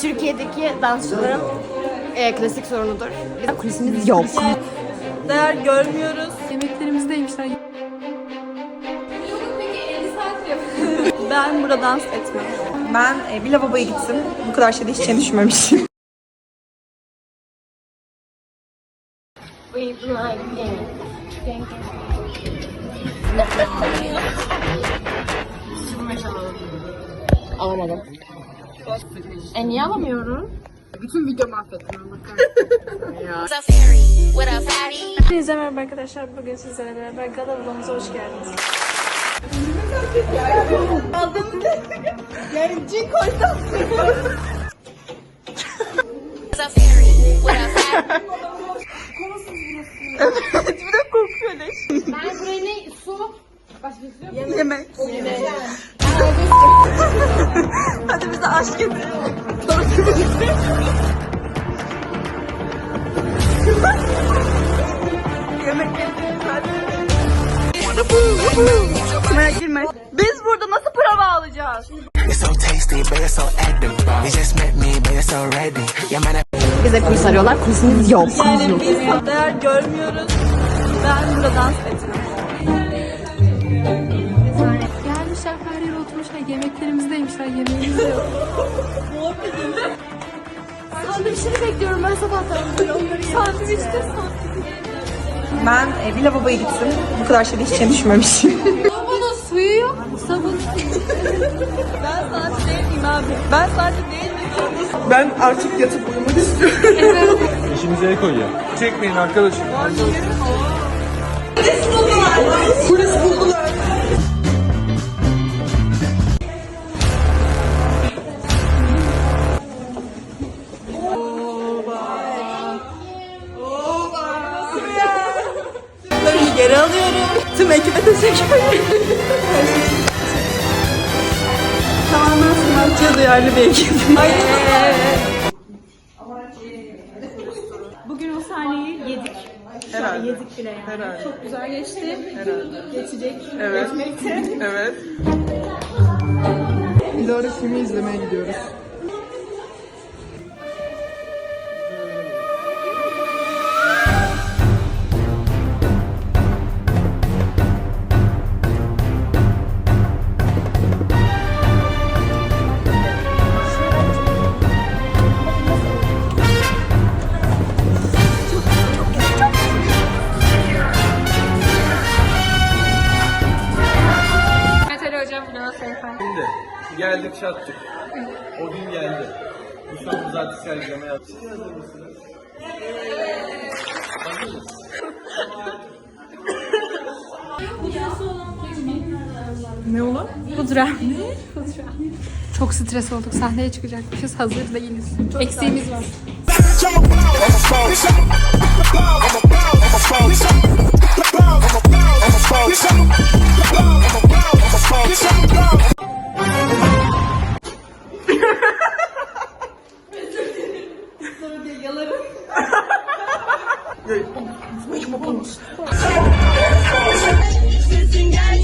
Türkiye'deki dansçıların e, klasik sorunudur. Bizim kulisimiz yok. Değer görmüyoruz. Yemeklerimizdeymişler. Ben burada dans etmem. Ben e, bir lavaboya gittim. Bu kadar şeyde hiç düşünmemişim. Alamadım. E niye alamıyorum? Bütün video mahvettim. Hepinize merhaba arkadaşlar. Bugün sizlerle beraber gala vlogumuza hoş geldiniz. yani cin koysam. bir de kokuyor leş. Ben buraya ne? Su. Başka bir şey yok. Yemek. Hadi aşk. Yemek girme. Biz burada nasıl prova alacağız? Bize kulis arıyorlar. Kulisimiz yok. Yani biz değer görmüyoruz. Ben burada dans etmem. Gelmişler her yere oturmuşlar. Yemeklerimizdeymişler. Yemeğimiz de yok. Sandviçleri bekliyorum ben sabahtan. Sandviçte Ben e, bir lavaboya gittim. Bu kadar şeyde hiç düşünmemişim. Bunun suyu yok. Sabun. ben sadece değil miyim abi? Ben sadece değil miyim? Ben artık yatıp uyumak istiyorum. İşimize el koy ya. Çekmeyin arkadaşım. Polis buldular. Bunları geri alıyorum. Tüm ekibe teşekkür ederim. Tamamen sanatçıya duyarlı bir ekip. Bugün o sahneyi yedik. Herhalde. Yedik bile yani. Herhalde. Çok güzel geçti. Herhalde. Geçecek. Evet. Geçmekte. Evet. İdare filmi izlemeye gidiyoruz. Sayfa. Şimdi geldik çattık. O gün geldi. Bu son zaten sergileme yaptık. Hazır mısınız? Hazır mısın? Ne olur? Pudra. Ne? Pudra. Çok stres olduk. Sahneye çıkacakmışız. Hazır değiliz. Eksiğimiz var. yılların. Sesin gel